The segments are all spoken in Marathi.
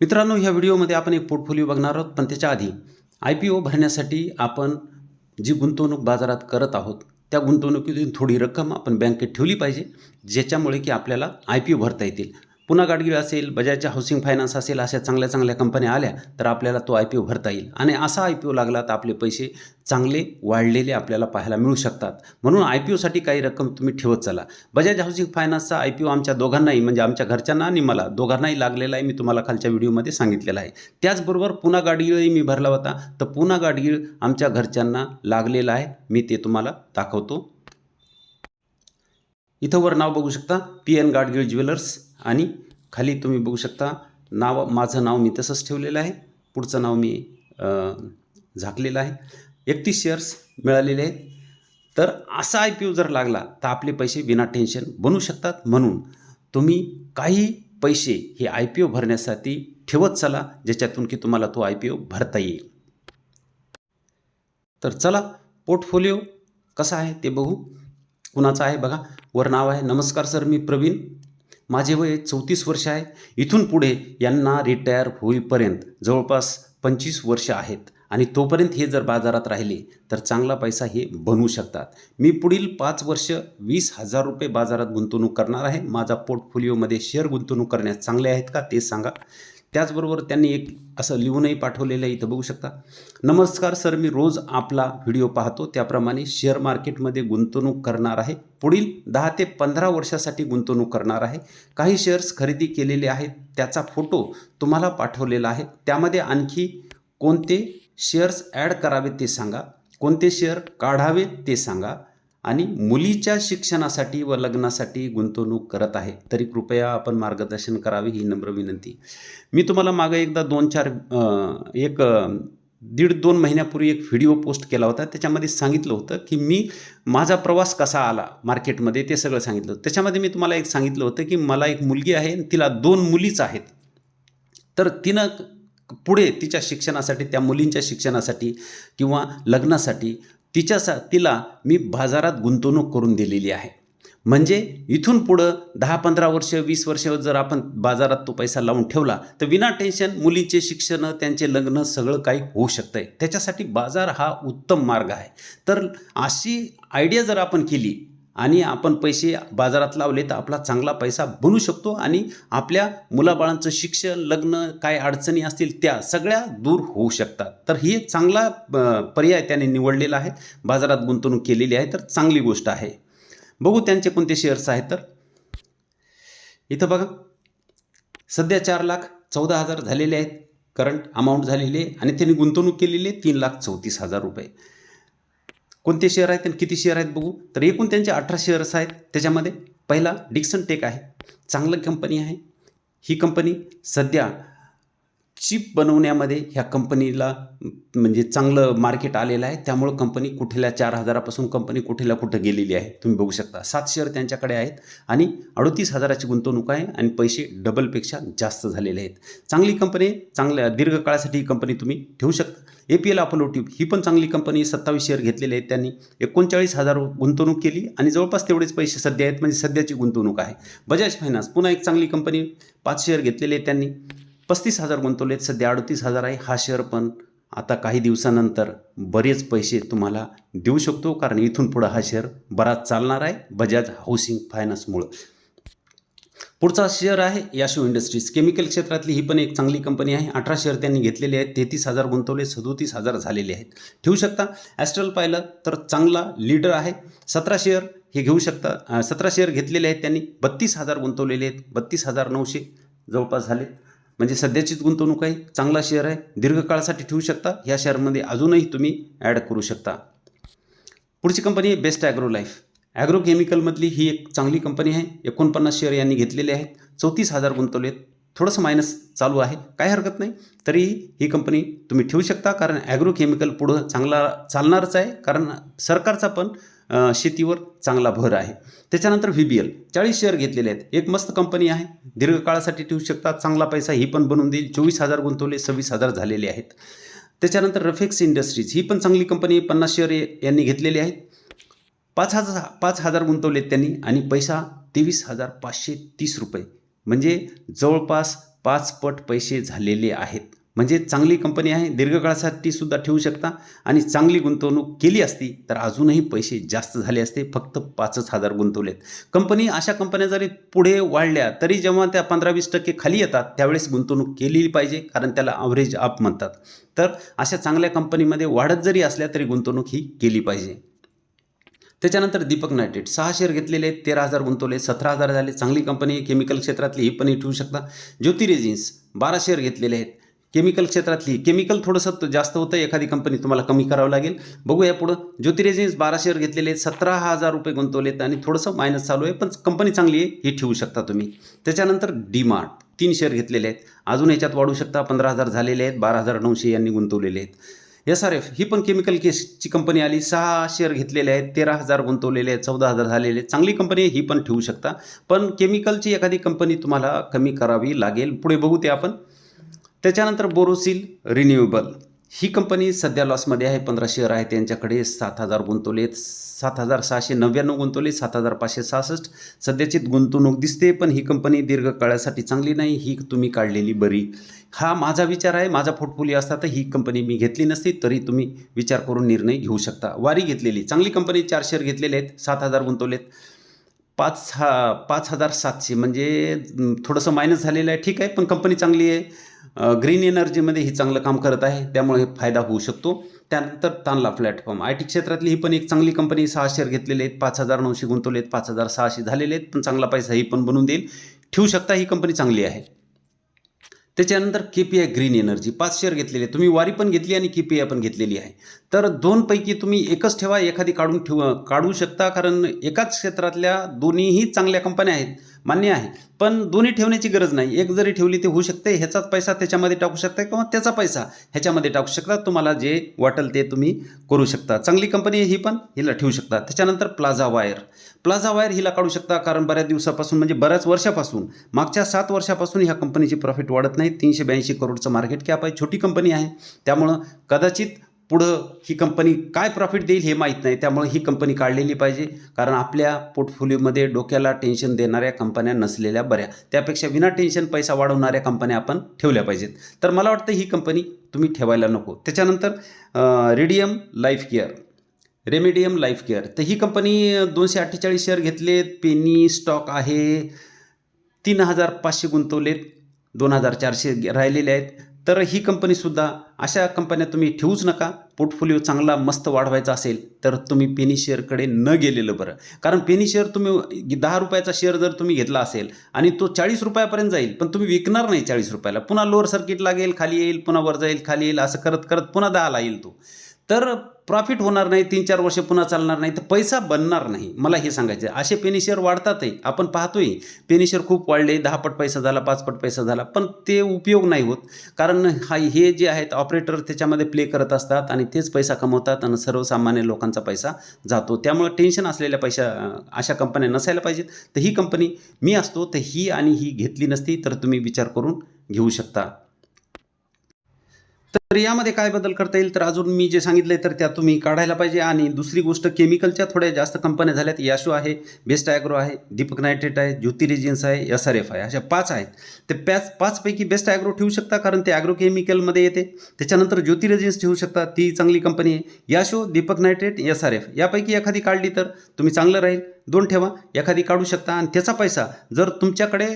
मित्रांनो ह्या व्हिडिओमध्ये आपण एक पोर्टफोलिओ बघणार आहोत पण त्याच्या आधी आय पी ओ भरण्यासाठी आपण जी गुंतवणूक बाजारात करत आहोत त्या गुंतवणुकीतून थोडी रक्कम आपण बँकेत ठेवली पाहिजे ज्याच्यामुळे की आपल्याला आय पी ओ भरता येतील. पुन्हा गाडगिळ असेल बजाजच्या हाऊसिंग फायनान्स असेल अशा चांगल्या चांगल्या कंपन्या आल्या तर आपल्याला तो आय पी ओ भरता येईल. आणि असा आय पी ओ लागला तर आपले पैसे चांगले वाढलेले आपल्याला पाहायला मिळू शकतात. म्हणून आय पी ओसाठी काही रक्कम तुम्ही ठेवत चला. बजाज हाऊसिंग फायनान्सचा आय पी ओ आमच्या दोघांनाही म्हणजे आमच्या घरच्यांना आणि मला दोघांनाही लागलेला आहे मी तुम्हाला खालच्या व्हिडिओमध्ये सांगितलेलं आहे. त्याचबरोबर पुन्हा गाडगिळही मी भरला होता. तर पुन्हा गाडगिळ आमच्या घरच्यांना लागलेला आहे. मी ते तुम्हाला दाखवतो. इथं वर नाव बघू शकता. पी एन गाडगिळ ज्वेलर्स आणि खाली तुम्ही बघू शकता नाव माझं नाव मी तसंच ठेवलेलं आहे. पुढचं नाव मी झाकलेलं आहे. एकतीस शेअर्स मिळालेले आहेत. तर असा आय पी ओ जर लागला तर आपले पैसे विना टेन्शन बनू शकतात. म्हणून तुम्ही काही पैसे हे आय पी ओ भरण्यासाठी ठेवत चला ज्याच्यातून की तुम्हाला तो आय पी ओ भरता येईल. तर चला पोर्टफोलिओ कसा आहे ते बघू. कुणाचा आहे बघा. वर नाव आहे. नमस्कार सर. मी प्रवीण. माझे वय चौतीस वर्ष आहे. इथून पुढे यांना रिटायर होईपर्यंत जवळपास पंचवीस वर्ष आहेत. आणि तोपर्यंत हे जर बाजारात राहिले तर चांगला पैसा हे बनवू शकतात. मी पुढील पाच वर्ष वीस हजार रुपये बाजारात गुंतवणूक करणार आहे. माझा पोर्टफोलिओमध्ये शेअर गुंतवणूक करण्यास चांगले आहेत का ते सांगा. त्याचबरोबर त्यांनी एक असं लिहूनही पाठवलेलं आहे इथं बघू शकता. नमस्कार सर मी रोज आपला व्हिडिओ पाहतो. त्याप्रमाणे शेअर मार्केटमध्ये गुंतवणूक करणार आहे. पुढील दहा ते पंधरा वर्षासाठी गुंतवणूक करणार आहे. काही शेअर्स खरेदी केलेले आहेत. त्याचा फोटो तुम्हाला पाठवलेला आहे. त्यामध्ये आणखी कोणते शेअर्स ॲड करावे ते सांगा. कोणते शेअर काढावे ते सांगा. आणि मुलीच्या शिक्षणासाठी व लग्नासाठी गुंतवणूक करत आहे. तरी कृपया आपण मार्गदर्शन करावे ही नम्र विनंती. मी तुम्हाला मागं एकदा दोन चार एक दीड दोन महिन्यापूर्वी एक व्हिडिओ पोस्ट केला होता. त्याच्यामध्ये सांगितलं होतं की मी माझा प्रवास कसा आला मार्केटमध्ये ते सगळं सांगितलं होतं. त्याच्यामध्ये मी तुम्हाला एक सांगितलं होतं की मला एक मुलगी आहे आणि तिला दोन मुलीच आहेत. तर तिनं पुढे तिच्या शिक्षणासाठी त्या मुलींच्या शिक्षणासाठी किंवा लग्नासाठी तिच्यासा तिला मी बाजारात गुंतवणूक करून दिलेली आहे. म्हणजे इथून पुढं दहा पंधरा वर्ष वीस वर्ष जर आपण बाजारात तो पैसा लावून ठेवला तर विना टेन्शन मुलींचे शिक्षण त्यांचे लग्न सगळं काही होऊ शकतं आहे त्याच्यासाठी बाजार हा उत्तम मार्ग आहे. तर अशी आयडिया जर आपण केली आणि आपण पैसे बाजारात लावले तर आपला चांगला पैसा बनू शकतो आणि आपल्या मुलाबाळांचं शिक्षण लग्न काय अडचणी असतील त्या सगळ्या दूर होऊ शकतात. तर ही एक चांगला पर्याय त्याने निवडलेला आहे. बाजारात गुंतवणूक केलेली आहे तर चांगली गोष्ट आहे. बघू त्यांचे कोणते शेअर्स आहेत तर. इथं बघा. सध्या चार लाख चौदा हजार झालेले आहेत. करंट अमाऊंट झालेले आहे आणि त्यांनी गुंतवणूक केलेली आहे तीन लाख चौतीस हजार रुपये. कोणते शेअर आहेत आणि किती शेअर आहेत बघू? तर एकूण त्यांचे अठरा शेअर्स आहेत. त्याच्यामध्ये पहिला डिक्सन टेक आहे. चांगलं कंपनी आहे. ही कंपनी सध्या चिप बनवण्यामध्ये ह्या कंपनीला म्हणजे चांगलं मार्केट आलेलं आहे. त्यामुळं कंपनी कुठेल्या चार हजारापासून कंपनी कुठेला कुठं गेलेली आहे तुम्ही बघू शकता. सात शेअर त्यांच्याकडे आहेत आणि अडतीस हजाराची गुंतवणूक आहे आणि पैसे डबलपेक्षा जास्त झालेले आहेत. चांगली कंपनी चांगल्या दीर्घकाळासाठी ही कंपनी तुम्ही ठेवू शकता. A P L Apollo tube ही पण चांगली कंपनी सत्तावीस शेअर घेतलेले आहेत त्यांनी. एकोणचाळीस हजार गुंतवणूक केली आणि जवळपास तेवढेच पैसे सध्या आहेत म्हणजे सध्याची गुंतवणूक आहे. बजाज फायनान्स पुन्हा एक चांगली कंपनी पाच शेअर घेतलेले आहेत त्यांनी. पस्तीस हजार गुंतवले आहेत सध्या अडतीस हजार आहे. हा शेअर पण आता काही दिवसानंतर बरेच पैसे तुम्हाला देऊ शकतो कारण इथून पुढं हा शेअर बराच चालणार आहे बजाज हाऊसिंग फायनान्समुळं पुढचा शेअर आहे याशो इंडस्ट्रीज केमिकल क्षेत्रातली ही पण एक चांगली कंपनी आहे. अठरा शेअर त्यांनी घेतलेले आहेत. तेहतीस हजार गुंतवले सदोतीस हजार झालेले आहेत. ठेवू शकता. ॲस्ट्रल पाहिलं तर चांगला लीडर आहे. सतरा शेअर हे घेऊ शकता. सतरा शेअर घेतलेले आहेत त्यांनी. बत्तीस हजार गुंतवलेले आहेत. बत्तीस हजार नऊशे जवळपास झाले. म्हणजे सध्याचीच गुंतवणूक आहे चांगला शेअर आहे दीर्घकाळासाठी ठेवू शकता. या शेअरमध्ये अजूनही तुम्ही ॲड करू शकता. पुढची कंपनी आहे बेस्ट ॲग्रो लाईफ ॲग्रो केमिकलमधली ही एक चांगली कंपनी आहे. एकोणपन्नास शेअर यांनी घेतलेले आहेत. चौतीस हजार गुंतवलेत थोडंसं मायनस चालू आहे. काय हरकत नाही. तरीही ही कंपनी तुम्ही ठेवू शकता. कारण ॲग्रो केमिकल पुढं चांगला चालणारच आहे. कारण सरकारचा पण शेतीवर चांगला भर आहे. त्याच्यानंतर व्ही बी एल चाळीस शेअर घेतलेले आहेत. एक मस्त कंपनी आहे. दीर्घकाळासाठी ठेवू शकता चांगला पैसा ही पण बनवून देईल. चोवीस हजार गुंतवले सव्वीस हजार झालेले आहेत. त्याच्यानंतर रफेक्स इंडस्ट्रीज ही पण चांगली कंपनी आहे. पन्नास शेअर यांनी घेतलेली आहेत. पाच हजार पाच हजार गुंतवलेत त्यांनी आणि पैसा तेवीस हजार पाचशे तीस रुपये. म्हणजे जवळपास पाच पट पैसे झालेले आहेत. म्हणजे चांगली कंपनी आहे दीर्घकाळासाठी सुद्धा ठेवू शकता आणि चांगली गुंतवणूक केली असती तर अजूनही पैसे जास्त झाले असते फक्त पाचच हजार गुंतवलेत. कंपनी अशा कंपन्या जरी पुढे वाढल्या तरी जेव्हा त्या पंधरा वीस टक्के खाली येतात त्यावेळेस गुंतवणूक केली पाहिजे कारण त्याला अवरेज अप म्हणतात. तर अशा चांगल्या कंपनीमध्ये वाढत जरी असल्या तरी गुंतवणूक ही केली पाहिजे. त्याच्यानंतर दीपक नायट्रेट सहा शेअर घेतलेले तेरा हजार गुंतवले सतरा हजार झाले. चांगली कंपनी केमिकल क्षेत्रातली ही पण ठेवू शकता. ज्योती रेजिन्स बारा शेअर घेतलेले आहेत केमिकल क्षेत्रातली केमिकल थोडंसं जास्त होतं एखादी कंपनी तुम्हाला कमी करावं लागेल. बघूया पुढं. ज्योतिरेजीन्स बारा शेअर घेतलेले आहेत सतरा हजार रुपये गुंतवलेत आणि थोडंसं मायनस चालू आहे पण कंपनी चांगली आहे ही ठेवू शकता तुम्ही. त्याच्यानंतर डीमार्ट तीन शेअर घेतलेले आहेत. अजून याच्यात वाढू शकता पंधरा हजार झालेले आहेत बारा हजार नऊशे यांनी गुंतवलेले आहेत. एस आर एफ ही पण केमिकल केसची कंपनी आली सहा शेअर घेतलेले आहेत तेरा हजार गुंतवलेले आहेत चौदा हजार झालेले आहेत. चांगली कंपनी आहे ही पण ठेवू शकता. पण केमिकलची एखादी कंपनी तुम्हाला कमी करावी लागेल. पुढे बघू ते आपण. त्याच्यानंतर बोरोसिल रिन्युएबल. ही कंपनी सध्या लॉसमध्ये आहे पंधरा शेअर आहे त्यांच्याकडे सात हजार गुंतवलेत सात हजार सहाशे नव्याण्णव गुंतवले सात हजार पाचशे सहासष्ट. सध्याची गुंतवणूक दिसते पण ही कंपनी दीर्घकाळासाठी चांगली नाही ही तुम्ही काढलेली बरी. हा माझा विचार आहे माझा पोर्टफोलिओ असता तर ही कंपनी मी घेतली नसती तरी तुम्ही विचार करून निर्णय घेऊ शकता. वारी घेतलेली चांगली कंपनी चार शेअर घेतलेले आहेत सात हजार गुंतवलेत. पाच हा पाच हजार सातशे म्हणजे थोडंसं मायनस झालेलं आहे ठीक आहे पण कंपनी चांगली आहे. ग्रीन एनर्जीमध्ये ही चांगलं काम करत आहे त्यामुळे फायदा होऊ शकतो. त्यानंतर तानला प्लॅटफॉर्म आय टी क्षेत्रातली ही पण एक चांगली कंपनी सहा शेअर घेतलेले आहेत पाच हजार नऊशे गुंतवले आहेत पाच हजार सहाशे झालेले आहेत पण चांगला पैसा ही पण बनवून देईल. ठेवू शकता ही कंपनी चांगली आहे. त्याच्यानंतर K P I green energy पाच शेअर घेतलेले. तुम्ही वारी पण घेतली आणि के पी आय पण घेतलेली आहे. तर दोनपैकी तुम्ही एकच ठेवा एखादी काढून ठेव काढू शकता. कारण एकाच क्षेत्रातल्या दोन्हीही चांगल्या कंपन्या आहेत. मान्य आहे. पण दोन्ही ठेवण्याची गरज नाही. एक जरी ठेवली ते होऊ शकते. ह्याचाच पैसा त्याच्यामध्ये टाकू शकता किंवा त्याचा पैसा ह्याच्यामध्ये टाकू शकता. तुम्हाला जे वाटेल ते तुम्ही करू शकता. चांगली कंपनी ही पण. हिला ठेवू शकता. त्याच्यानंतर प्लाझा वायर प्लाझा वायर हिला काढू शकता. कारण बऱ्याच दिवसापासून म्हणजे बऱ्याच वर्षापासून मागच्या सात वर्षापासून ह्या कंपनीची प्रॉफिट वाढत नाही. तीनशे ब्याऐंशी करोडचं मार्केट कॅप आहे. छोटी कंपनी आहे. त्यामुळं कदाचित पुढं ही कंपनी काय प्रॉफिट देईल हे माहीत नाही. त्यामुळे ही कंपनी काढलेली पाहिजे. कारण आपल्या पोर्टफोलिओमध्ये डोक्याला टेन्शन देणाऱ्या कंपन्या नसलेल्या बऱ्या. त्यापेक्षा विना टेन्शन पैसा वाढवणाऱ्या कंपन्या आपण ठेवल्या पाहिजेत. तर मला वाटतं ही कंपनी तुम्ही ठेवायला नको. त्याच्यानंतर radium life care remedium life care तर ही कंपनी दोनशे अठ्ठेचाळीस शेअर घेतलेत. पेनी स्टॉक आहे. तीन हजार पाचशे गुंतवलेत. दोन हजार चारशे राहिलेले आहेत. तर ही कंपनीसुद्धा अशा कंपन्या तुम्ही ठेवूच नका. पोर्टफोलिओ चांगला मस्त वाढवायचा असेल तर तुम्ही पेनी शेअरकडे न गेलेलं बरं. कारण पेनी शेअर तुम्ही दहा रुपयाचा शेअर जर तुम्ही घेतला असेल आणि तो चाळीस रुपयापर्यंत जाईल पण तुम्ही विकणार नाही चाळीस रुपयाला. पुन्हा लोअर सर्किट लागेल खाली येईल पुन्हा वर जाईल खाली येईल असं करत करत पुन्हा दहाला येईल तो. तर प्रॉफिट होणार नाही तीन चार वर्ष पुन्हा चालणार नाही तर पैसा बनणार नाही. मला हे सांगायचं असे पेनी शेअर वाढतातही आपण पाहतोय पेनी शेअर खूप वाढले दहा पट पैसा झाला पाच पट पैसा झाला पण ते उपयोग नाही होत. कारण हा हे जे आहेत ऑपरेटर त्याच्यामध्ये प्ले करत असतात आणि तेच पैसा कमवतात आणि सर्वसामान्य लोकांचा पैसा जातो. त्यामुळे टेन्शन असलेल्या पैशा अशा कंपन्या नसायला पाहिजेत. तर ही कंपनी मी असतो तर ही आणि ही घेतली नसती तर तुम्ही विचार करून घेऊ शकता. तर यामध्ये काय बदल करता येईल? तर अजून मी जे सांगितलं तर त्या तुम्ही काढायला पाहिजे. आणि दुसरी गोष्ट केमिकलच्या थोड्या जास्त कंपन्या झाल्यात. याशो आहे बेस्ट ॲग्रो आहे दीपक नायट्रेट आहे ज्योती रेजिन्स आहे एस आर एफ आहे. अशा पाच आहेत. ते पॅच पाचपैकी बेस्ट ॲग्रो ठेवू शकता कारण ते ॲग्रो केमिकलमध्ये येते. त्याच्यानंतर ज्योती रेजिन्स ठेवू शकता. ती चांगली कंपनी आहे. Yasho Deepak nitrate S R F. यापैकी एखादी काढली तर तुम्ही चांगलं राहील. दोन ठेवा. एखादी काढू शकता. आणि त्याचा पैसा जर तुमच्याकडे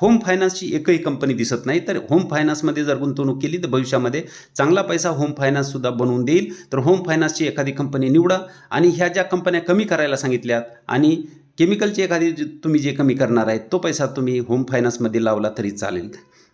होम फायनान्सची एकही कंपनी दिसत नाही. तर होम फायनान्समध्ये जर गुंतवणूक केली तर भविष्यामध्ये चांगला पैसा होम फायनान्ससुद्धा बनवून देईल. तर होम फायनान्सची एखादी कंपनी निवडा आणि ह्या ज्या कंपन्या कमी करायला सांगितल्यात आणि केमिकलची एखादी तुम्ही जे कमी करणार आहेत तो पैसा तुम्ही होम फायनान्समध्ये लावला तरी चालेल.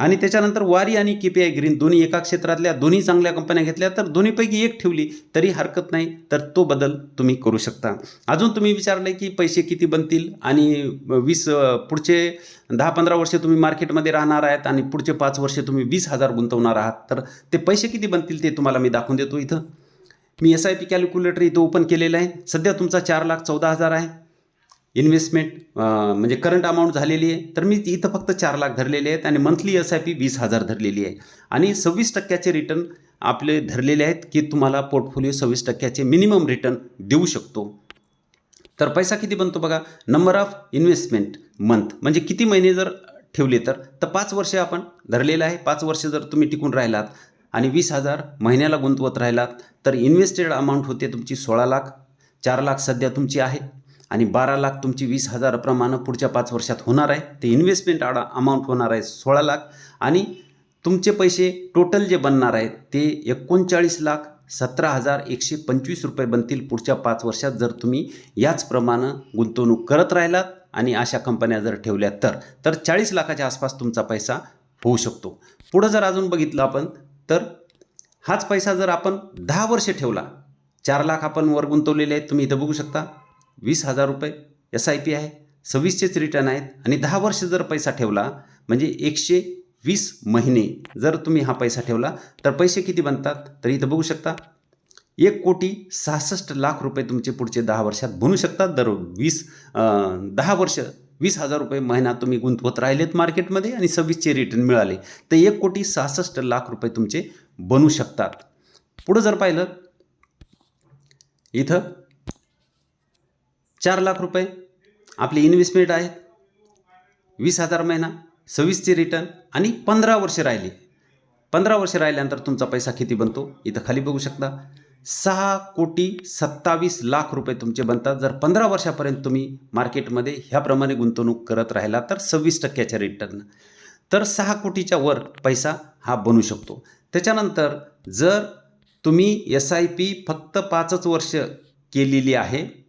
आणि त्याच्यानंतर वारी आणि के पी आय ग्रीन. दोन्ही एका क्षेत्रातल्या दोन्ही चांगल्या कंपन्या घेतल्या तर दोन्हीपैकी एक ठेवली तरी हरकत नाही तर तो बदल तुम्ही करू शकता. अजून तुम्ही विचारले की पैसे किती बनतील आणि वीस पुढचे दहा पंधरा वर्षे तुम्ही मार्केटमध्ये राहणार आहेत आणि पुढचे पाच वर्षे तुम्ही वीस हजार गुंतवणार आहात तर ते पैसे किती बनतील ते तुम्हाला मी दाखवून देतो इथं. मी एस आय पी कॅल्क्युलेटर इथं ओपन केलेलं आहे. सध्या तुमचा चार लाख चौदा हजार आहे. इन्व्हेस्टमेंट म्हणजे करंट अमाऊंट झालेली आहे तर मी इथं फक्त चार लाख धरलेले आहेत आणि मंथली एस आय पी वीस हजार धरलेली आहे. आणि सव्वीस टक्क्याचे रिटर्न आपले धरलेले आहेत की तुम्हाला पोर्टफोलिओ सव्वीस टक्क्याचे मिनिमम रिटर्न देऊ शकतो. तर पैसा किती बनतो बघा? नंबर ऑफ इन्व्हेस्टमेंट मंथ म्हणजे किती महिने जर ठेवले तर? तर पाच वर्ष आपण धरलेलं आहे. पाच वर्ष जर तुम्ही टिकून राहिलात आणि वीस हजार महिन्याला गुंतवत राहिलात तर इन्व्हेस्टेड अमाऊंट होते तुमची सोळा लाख चार लाख सध्या तुमची आहे. आणि बारा लाख तुमची वीस हजाराप्रमाणे पुढच्या पाच वर्षात होणार आहे. ते इन्व्हेस्टमेंट आडा अमाऊंट होणार आहे सोळा लाख. आणि तुमचे पैसे टोटल जे बनणार आहेत ते एकोणचाळीस लाख सतरा हजार एकशे पंचवीस रुपये बनतील पुढच्या पाच वर्षात जर तुम्ही याचप्रमाणे गुंतवणूक करत राहिलात आणि अशा कंपन्या जर ठेवल्या तर. तर चाळीस लाखाच्या आसपास तुमचा पैसा होऊ शकतो. पुढं जर अजून बघितलं आपण तर हाच पैसा जर आपण दहा वर्ष ठेवला चार लाख आपण वर गुंतवलेले आहेत तुम्ही इथं बघू शकता. वीस हजार रुपये एस आय पी आहे. सव्वीसचेच रिटर्न आहेत. आणि दहा वर्ष जर पैसा ठेवला म्हणजे एकशे वीस महिने जर तुम्ही हा पैसा ठेवला तर पैसे किती बनतात? तर इथं बघू शकता एक कोटी सहासष्ट लाख रुपये तुमचे पुढचे दहा वर्षात बनू शकतात. दर वीस दहा वर्ष वीस हजार रुपये महिना तुम्ही गुंतवत राहिलेत मार्केटमध्ये आणि सव्वीसचे रिटर्न मिळाले. तर एक कोटी सहासष्ट लाख रुपये तुमचे बनू शकतात. पुढं जर पाहिलं इथं चार लाख रुपये. आपली इन्व्हेस्टमेंट आहेत वीस हजार महिना सव्वीसचे रिटर्न आणि पंधरा वर्षे राहिली. पंधरा वर्ष राहिल्यानंतर तुमचा पैसा किती बनतो? इथं खाली बघू शकता. सहा कोटी सत्तावीस लाख रुपये तुमचे बनतात. जर पंधरा वर्षापर्यंत तुम्ही मार्केटमध्ये ह्याप्रमाणे गुंतवणूक करत राहिला तर सव्वीस टक्क्याच्या रिटर्न तर सहा कोटीच्या वर पैसा हा बनू शकतो. त्याच्यानंतर जर तुम्ही एस आय पी फक्त पाचच वर्ष केलेली आहे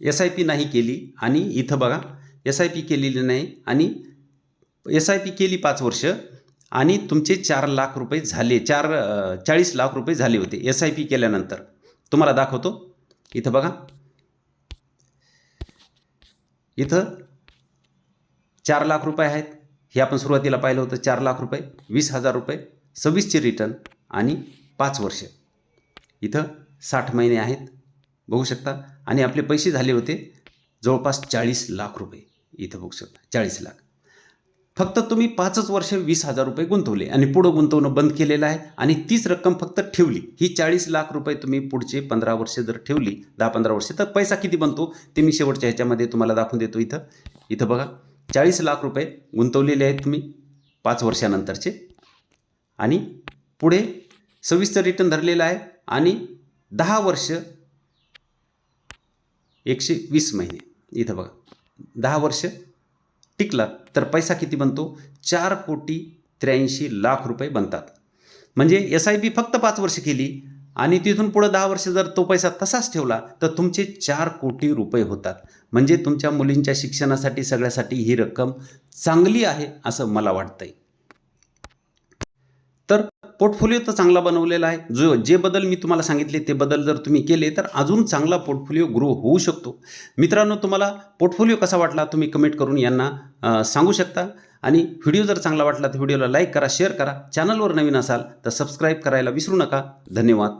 एस आय पी नाही केली आणि इथं बघा एस आय पी केलेली नाही आणि एस आय पी केली पाच वर्ष आणि तुमचे चार लाख रुपये झाले चार चाळीस लाख रुपये झाले होते एस आय पी केल्यानंतर. तुम्हाला दाखवतो. इथं बघा. इथं चार लाख रुपये आहेत. हे आपण सुरुवातीला पाहिलं होतं चार लाख रुपये वीस हजार रुपये सव्वीसचे रिटर्न आणि पाच वर्ष. इथं साठ महिने आहेत. बघू शकता. आणि आपले पैसे झाले होते जवळपास चाळीस लाख रुपये. इथं बघू शकता. चाळीस लाख. फक्त तुम्ही पाचच वर्ष वीस हजार रुपये गुंतवले आणि पुढं गुंतवणं बंद केलेलं आहे आणि तीच रक्कम फक्त ठेवली. ही चाळीस लाख रुपये तुम्ही पुढचे पंधरा वर्षे जर ठेवली दहा पंधरा वर्षे तर पैसा किती बनतो? ते मी शेवटच्या ह्याच्यामध्ये तुम्हाला दाखवून देतो इथं. इथं बघा. चाळीस लाख रुपये गुंतवलेले आहेत तुम्ही पाच वर्षानंतरचे. आणि पुढे सविस्तर रिटर्न धरलेलं आहे आणि दहा वर्ष एकशे वीस महिने. इथं बघा. दहा वर्ष टिकला तर पैसा किती बनतो? चार कोटी त्र्याऐंशी लाख रुपये बनतात. म्हणजे एस आय पी फक्त पाच वर्ष केली आणि तिथून पुढं दहा वर्ष जर तो पैसा तसाच ठेवला तर तुमचे चार कोटी रुपये होतात. म्हणजे तुमच्या मुलींच्या शिक्षणासाठी सगळ्यासाठी ही रक्कम चांगली आहे असं मला वाटतंय. पोर्टफोलिओ तर चांगला बनवलेला आहे. जो जे बदल मी तुम्हाला सांगितले ते बदल जर तुम्ही केले तर अजून चांगला पोर्टफोलिओ ग्रो होऊ शकतो. मित्रांनो तुम्हाला पोर्टफोलिओ कसा वाटला तुम्ही कमेंट करून यांना सांगू शकता. आणि व्हिडिओ जर चांगला वाटला तर व्हिडिओला लाईक करा शेअर करा. चॅनलवर नवीन असाल तर सबस्क्राईब करायला विसरू नका. धन्यवाद.